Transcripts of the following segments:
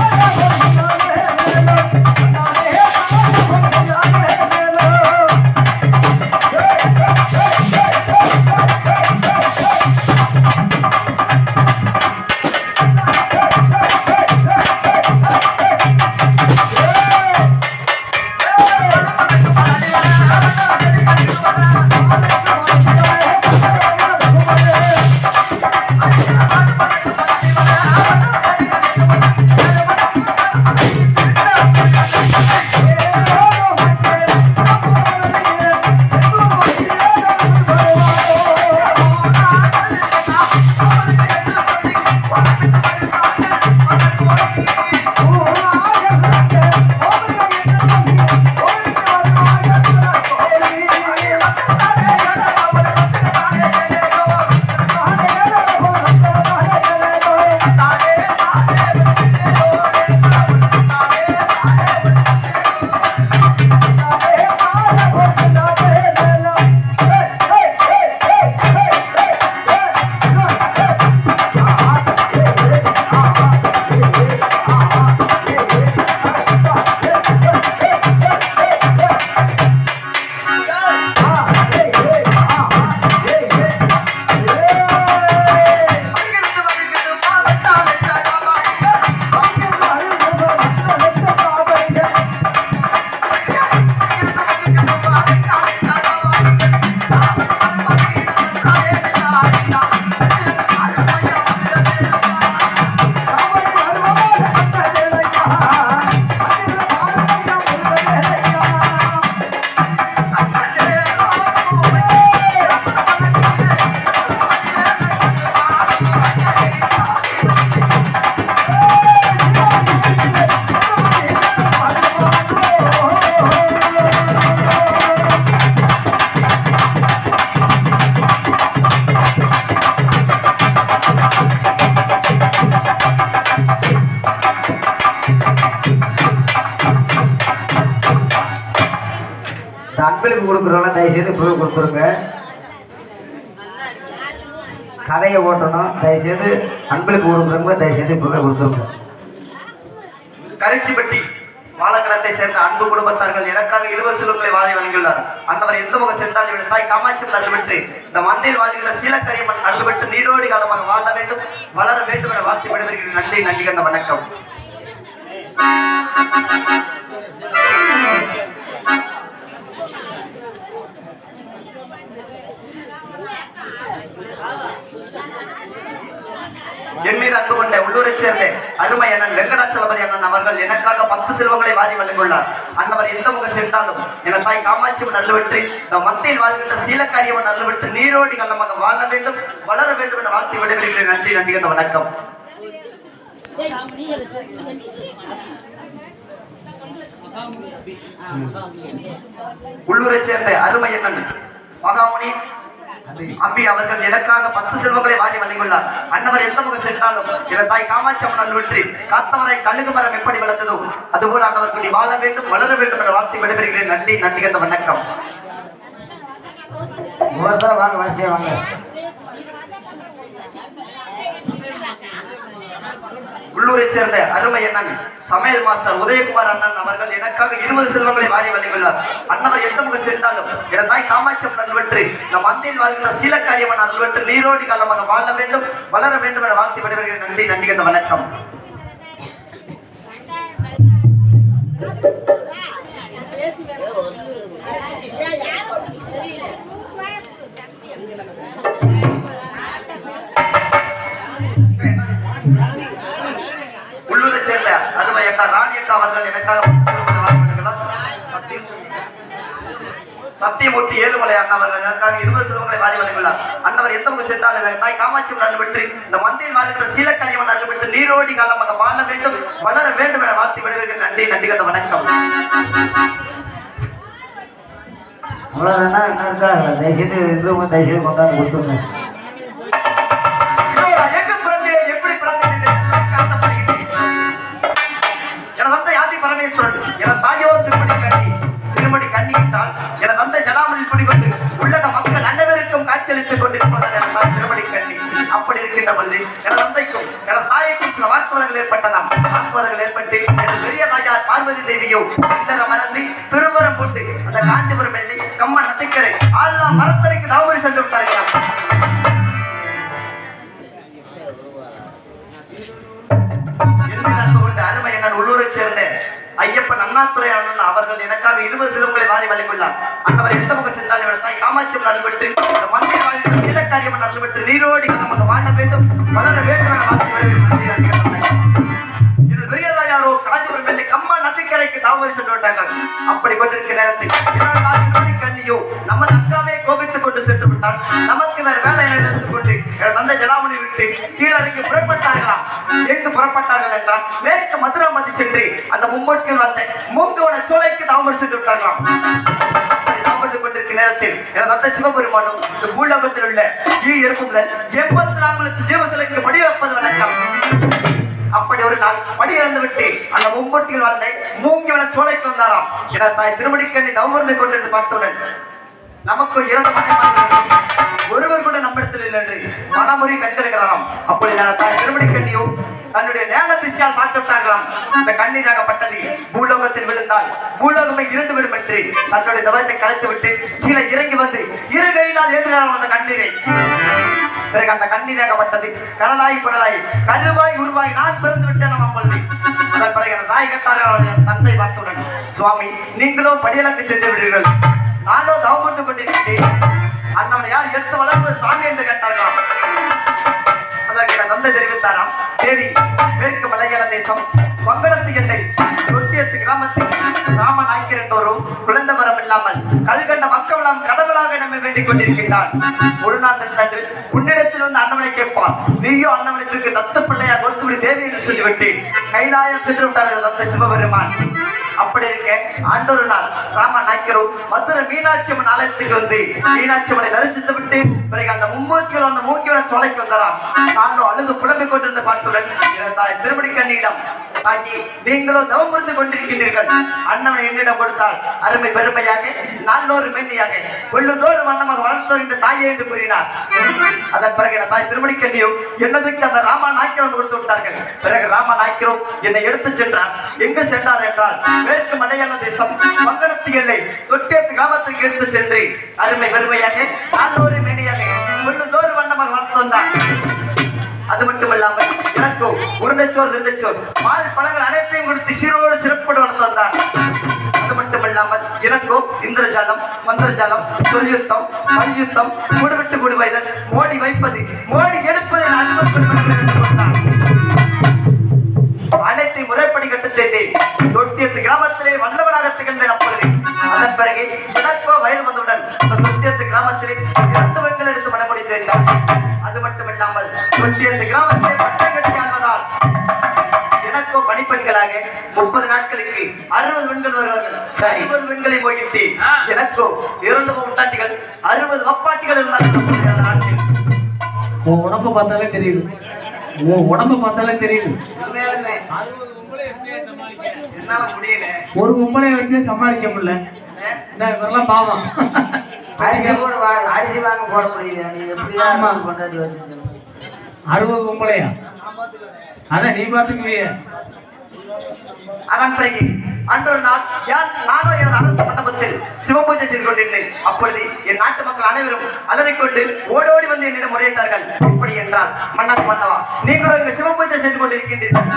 Yeah. இந்த அன்பளிப்பு தயவுசெய்து இப்பவே கொடுத்துருங்க. கதையை ஓட்டணும். தயவுசெய்து அன்பளிப்பு கொடுக்குறவங்க தயவுசெய்து இப்பவே கொடுத்துருங்க. கரிச்சிப்பட்டி வாழக்கணத்தை சேர்ந்த அன்பு குடும்பத்தார்கள் எனக்காக இருவர் செல்வங்களை வாழி வழங்கியுள்ளார். அந்தவர் எந்த முக சென்றால் இவரது தாய் காமாட்சி அருள்பெற்று இந்த மந்தையில் வாழ்கின்ற சீலக்கரியம்மன் அருள்பெற்று நீடோடி காலமாக வாழ வேண்டும் வளர வேண்டும் என வாழ்த்து விடுவீர்கள் நன்றி நன்றி கண்ட வணக்கம். என் மீது அன்பு கொண்ட உள்ளூரை சேர்ந்த அருமை அண்ணன் வெங்கடாச்சலபதி அண்ணன் அவர்கள் எனக்காக பத்து செல்வங்களை வாரி வழங்குள்ளார் அன்னவர் எந்த முக சென்றாலும் என தாய் காமாட்சிவன் நல்லவற்றி நம் மத்தியில் வாழ்கின்ற சீலக்காரியவன் நல்லவற்று நீரோடி கள்ளமாக வாழ வேண்டும் வளர வேண்டும் என வாழ்த்து விடைபெறுகிறேன். நன்றி நன்றி அந்த வணக்கம். உள்ளூரை சேர்ந்த அருமை அண்ணன் மகாமுனி அம்பி அவர்கள் எனக்காக பத்து செல்வங்களை வாரி வழங்கியுள்ளார் அன்னவர் எந்த முக சென்றாலும் என் தாய் காமாட்சி அம்மன் வெற்றி காத்தவரை கழுகு மரம் எப்படி வளர்த்ததோ அதுபோல அன்னவர் குடி வாழ வேண்டும் வளர வேண்டும் என்ற வார்த்தை விடைபெறுகிறேன் நன்றி நன்றி கந்த வணக்கம் வாங்க வரிசையா வாங்க உள்ளூரைச் சேர்ந்த அருமை அண்ணன் சமையல் மாஸ்டர் உதயகுமார் அண்ணன் அவர்கள் எனக்காக இருபது செல்வங்களை வாரி வழங்கியுள்ளார். அன்னவர் எந்த முகம் சென்றாலும் என தாய் காமாட்சியம் அம்மன் நம் மந்தையில் வாழ்கின்ற சீலக்காரியம்மன் அல்வெற்று நீரோடி காலமாக வாழ வேண்டும் வளர வேண்டும் என வாழ்த்து விடைபெறுகிறேன். நன்றி நன்றி கந்த வணக்கம். உள்ளூரை சேர்ந்த அருமை அனிதா அவர்கள் எனக்காக சத்தியமூர்த்தி ஏழுமலை அண்ணாவர்கள் எனக்காக இருபது செல்வங்களை வாரி வழங்கியுள்ளார். அண்ணவர் எந்த முகம் சென்றாலும் தாய் காமாட்சி அருள் பெற்று இந்த மந்தையில் வாழ்கிற சீலக்கரியவன் அருள் பெற்று நீரோடி காலமாக வாழ வேண்டும் வளர வேண்டும் என வாழ்த்து விடுவீர்கள் நன்றி நன்றி கந்த வணக்கம். அவ்வளோதானா என்ன இருக்கா? தயவுசெய்து இருக்கிறவங்க தயவுசெய்து கொண்டாந்து கொடுத்துருங்க. பொழுது எனது தந்தைக்கும் எனது தாய்க்கும் சில வாக்குவாதங்கள் ஏற்பட்டதாம். வாக்குவாதங்கள் ஏற்பட்டு எனது பெரிய தாயார் பார்வதி தேவியோ இந்த மறந்து திருவரம் போட்டு அந்த காஞ்சிபுரம் எல்லை கம்மன் நத்திக்கரை ஆள்லாம் மரத்தரைக்கு தாவரி சென்று விட்டார்களாம் அருமை என்ன உள்ளூரை சேர்ந்த ஐயப்பன் அண்ணாத்துறை அண்ணன் அவர்கள் எனக்காக இருபது சிலம்பங்களை வாரி வழங்கியுள்ளார். அண்ணவர் எந்த முக சென்றால் இவனை காமாட்சியம் நல்வெற்று மந்திர வாழ்க்கை சில காரியம் நல்வெற்று நீரோடி நமக்கு வாழ வேண்டும். வளர வேண்டும் என வாழ்த்து இது பெரியதாயாரோ காஞ்சிபுரம் வெள்ளி கம்மா நதிக்கரைக்கு தாவரி சென்று விட்டாங்க அப்படி கொண்டிருக்கிற நேரத்தில் இரண்டு கண்ணியோ அக்காவே கொண்டு சென்று விட்டால் நமக்கு வேற வேலை எடுத்து கொண்டு எனது தந்தை ஜலாமணி விட்டு கீழறைக்கு புறப்பட்டார்களாம் எங்கு புறப்பட்டார்கள் என்றால் மேற்கு மதுராமதி சென்று அந்த மும்மொட்டியில் வந்த மூங்கவன சோலைக்கு தாமரை சென்று விட்டார்களாம். தாமரை கொண்டிருக்கிற நேரத்தில் எனது தந்தை சிவபெருமானும் இந்த பூலோகத்தில் உள்ள ஈ இருக்கும் எண்பத்தி நான்கு லட்சம் ஜீவசிலைக்கு படிவப்பது வணக்கம். அப்படி ஒரு நாள் படி இழந்து விட்டு அந்த மும்பொட்டியில் வந்த மூங்கிவன சோலைக்கு வந்தாராம். என தாய் திருமணிக்கண்ணி தவமிருந்து கொண்டிருந்து பார்த்தவுடன் நமக்கு இரண்டு ஒருவர் கூட நம்மிடத்தில் இல்லை என்று மனமுறை கண்டெடுக்கிறாராம் அப்படி தான் திருமணி கண்ணியோ தன்னுடைய நேர திருஷ்டியால் பார்த்து விட்டாங்களாம் இந்த கண்ணீராகப்பட்டது பூலோகத்தில் விழுந்தால் பூலோகமே இருந்து விடும் என்று தன்னுடைய தவத்தை கலைத்து விட்டு கீழே இறங்கி வந்து இரு கையினால் ஏற்றினாலும் அந்த கண்ணீரை. பிறகு அந்த கண்ணீராகப்பட்டது கடலாய் கடலாய் கருவாய் உருவாய் நான் பிறந்து விட்டேன் நம்ம அப்பொழுது அதன் பிறகு என் தாய் கட்டார்கள் தந்தை பார்த்துடன் சுவாமி நீங்களோ படியலுக்கு சென்று விடுவீர்கள். நானோ தவமிருந்து கொண்டிருக்கிறேன் அண்ணவனை யார் எடுத்து வளர்ப்பு சுவாமி என்று கேட்டார்களாம் அதற்கு நான் நந்தை தெரிவித்தாராம். தேவி மேற்கு மலையாள தேசம் மங்களத்து எல்லை தொட்டியத்து கிராமத்தில் ராம நாய்க்கர் என்றோரும் குழந்தை மரம் இல்லாமல் கல்கண்ட மக்களாம் கடவுளாக நம்மை வேண்டிக் கொண்டிருக்கின்றான். ஒரு நாள் தன்று உன்னிடத்தில் வந்து அண்ணவனை கேட்பான் நீயோ அண்ணவனத்துக்கு தத்து பிள்ளையா கொடுத்து விடு தேவி என்று சொல்லிவிட்டு கைலாயம் சென்று விட்டார் தந்தை சிவபெருமான். அப்படி இருக்க. ஆண்டொரு நாள் ராம நாய்க்கரும் மதுரை மீனாட்சி அம்மன் ஆலயத்துக்கு வந்து மீனாட்சி அம்மனை தரிசித்து விட்டு பிறகு அந்த மும்மூர்த்திகள் அந்த மூக்கியோட சோலைக்கு வந்தாராம். நானும் அழுது புலம்பிக் கொண்டிருந்த பார்த்துடன் தாய் திருமணி கண்ணியிடம் தாக்கி நீங்களோ தவம் கொண்டிருக்கின்றீர்கள். அண்ணன் என்னிடம் கொடுத்தால் அருமை பெருமையாக நல்லோரு மென்னியாக கொள்ளுதோறும் வண்ணமாக வளர்த்தோர் என்று தாயை என்று கூறினார். அதன் பிறகு என் தாய் திருமணி கண்ணியும் என்னதுக்கு அந்த ராமா நாய்க்கிறோம் கொடுத்து விட்டார்கள். பிறகு ராமா நாய்க்கிறோம் என்னை எடுத்துச் சென்றார். எங்கு சென்றார் என்றால் மேற்கு மலையாள தேசம் மங்களத்து எல்லை தொட்டியத்து கிராமத்திற்கு எடுத்து சென்று அருமை பெருமையாக நல்லோரு மென்னியாக கொள்ளுதோறும் வண்ணமாக வளர்த்து வந்தார் அது மட்டுமல்லாமல் உருண்டைச்சோர் திருண்டைச்சோர் பால் பழங்கள் அனைத்தையும் கொடுத்து சீரோடு சிறப்போடு வளர்த்து வந்தார். அது மட்டுமல்லாமல் எனக்கோ இந்திரஜாலம் மந்திரஜாலம் சொல்யுத்தம் மல்யுத்தம் கூடுவிட்டு கூடுவைதல் மோடி வைப்பது மோடி எடுப்பது அனைத்தையும் அனைத்தை முறைப்படி கட்டுத்தேன் தொட்டியத்து கிராமத்திலே வல்லவனாக திகழ்ந்தேன் அப்பொழுது அதன் பிறகு எனக்கோ வயது வந்தவுடன் தொட்டியத்து கிராமத்திலே இரண்டு பெண்கள் எடுத்து மனமுடித்து வைத்தார். அது மட்டுமில்லாமல் தொட்டியத்து கிராமத்திலே பணிப்பெண்களாக முப்பது நாட்களுக்கு அறுபது பெண்கள் வருவார்கள். ஐம்பது பெண்களை போகிட்டு எனக்கோ இரண்டு முட்டாட்டிகள் அறுபது வப்பாட்டிகள் இருந்தார்கள் நாட்டில். உன் உடம்ப பார்த்தாலே தெரியுது. உன் உடம்ப பார்த்தாலே தெரியுது. உண்மையாலுமே என்னால முடியல. ஒரு பொம்பளை வச்சே சமாளிக்க முடியல. இவரெல்லாம் பாவம். அரிசி வாங்க போட முடியல. அறுபது பொம்பளையா? அதான் நீ பாத்துக்குவிய அதன் பிறகு அன்றொரு நாள் யார் நானோ எனது அரசு மண்டபத்தில் சிவபூஜை செய்து கொண்டிருந்தேன். அப்பொழுது என் நாட்டு மக்கள் அனைவரும் அலறிக்கொண்டு ஓடோடி வந்து என்னிடம் முறையிட்டார்கள். அப்படி என்றால் மன்னர் மன்னவா நீங்களும் இங்கு சிவபூஜை செய்து கொண்டிருக்கின்றீர்கள்.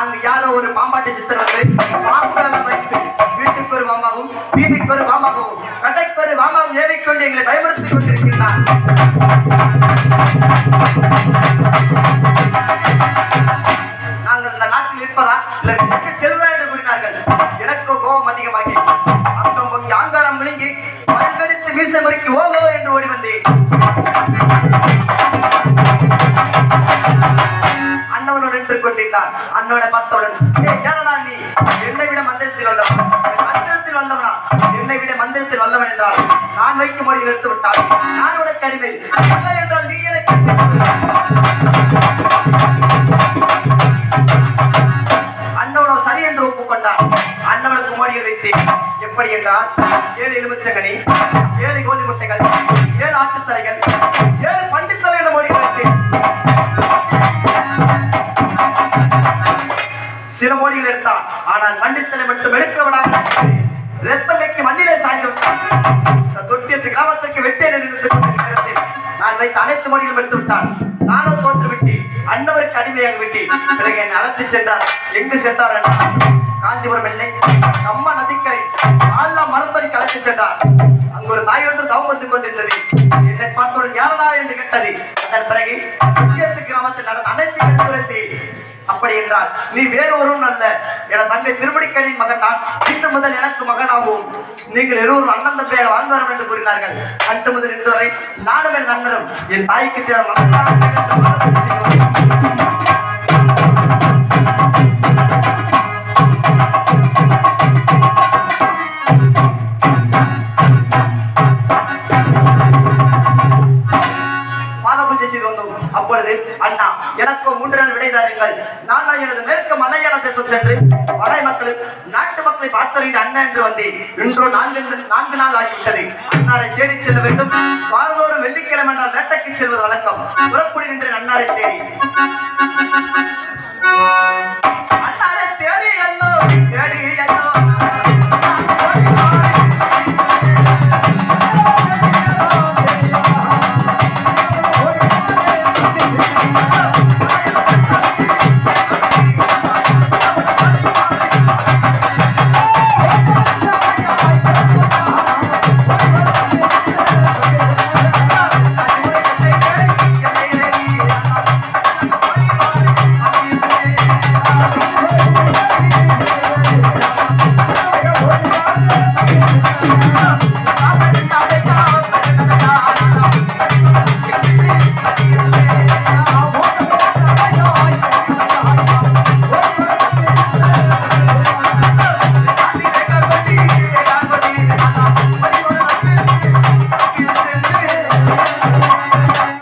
அங்கு யாரோ ஒரு பாம்பாட்டு சித்தர் வந்து பாம்புகளெல்லாம் வைத்து வீட்டுக்கு ஒரு மாமாவும் வீதிக்கு ஒரு மாமாவும் கடைக்கு ஒரு மாமாவும் ஏவிக்கொண்டு எங்களை பயமுறுத்திக் கொண்டிருக்கின்றார். எனக்கு கோபம் அதிகமாகி அங்கம் பொங்கி ஆங்காரம் விழுங்கி மறுகடித்து வீச முறுக்கி ஓகோ என்று ஓடி வந்தேன். அண்ணவனோடு நின்று கொண்டிருந்தான். அண்ணோட பார்த்தவுடன் "ஏய், நீ? என்னை விட மந்திரத்தில் வல்லவன். மந்திரத்தில் வல்லவனா? என்னை விட மந்திரத்தில் வல்லவன் என்றால் நான் வைக்கும் மொழியில் எடுத்து விட்டால் நான் உனக்கு அடிமை. என்றால் நீ எனக்கு மோடியில் எப்படி என்றால் ஏழு எலுமிச்சங்கனி ஏழு கோழி முட்டைகள் ஏழு ஆட்டுத்தலைகள் ஏழு பண்டித்தலை என்ற மோடியில் வைத்தேன் சில மொழிகள் எடுத்தான் ஆனால் பண்டித்தலை மட்டும் எடுக்க விடாமல் ரத்தம் வைக்க மண்ணிலே சாய்ந்து தொட்டியத்து கிராமத்திற்கு வெட்டே நிறுத்தி நேரத்தில் நான் வைத்த அனைத்து மொழிகளும் எடுத்து விட்டான் நானும் தோற்று விட்டேன் அண்ணவருக்கு அடிமையாக விட்டேன் பிறகு என்னை அழைத்து சென்றார். எங்கு சென்றார் என்றால் காஞ்சிபுரம் இல்லை நம்ம நதிக்கரை ஆள்லாம் மரத்தடி அழைத்து சென்றார். அங்கு ஒரு தாய் ஒன்று தவம் வந்து கொண்டிருந்தது. என்னை பார்த்தவுடன் யாரடா என்று கேட்டது. அதன் பிறகு கிராமத்தில் நடந்த அனைத்து எடுத்துரைத்து அப்படி என்றால் நீ வேறொருவன் அல்ல. என தங்கை திருமணிக்கலின் மகன் நான் இன்று முதல் எனக்கு மகனாகவும் நீங்கள் இருவரும் அண்ணன் தம்பியாக வாழ்ந்து வரும் என்று கூறினார்கள். அன்று முதல் இன்று வரை நானும் என் நண்பரும் என் தாய்க்கு தேவை அண்ணா எனக்கு மூன்று நாள் விடை தாருங்கள். நான் எனது மேற்கு மலையாளத்தை சுற்றென்று மலை மக்களுக்கு நாட்டு மக்களை பார்த்தறிந்த அண்ணன் என்று வந்தேன். இன்றோ நான்கு நான்கு நாள் ஆகிவிட்டது. அன்னாரை தேடி செல்ல வேண்டும். வாரதோறும் வெள்ளிக்கிழமை என்றால் வேட்டைக்கு செல்வது வழக்கம். புறப்படுகின்ற அன்னாரை தேடி. அன்னாரை தேடி எல்லோ தேடி எல்லோ.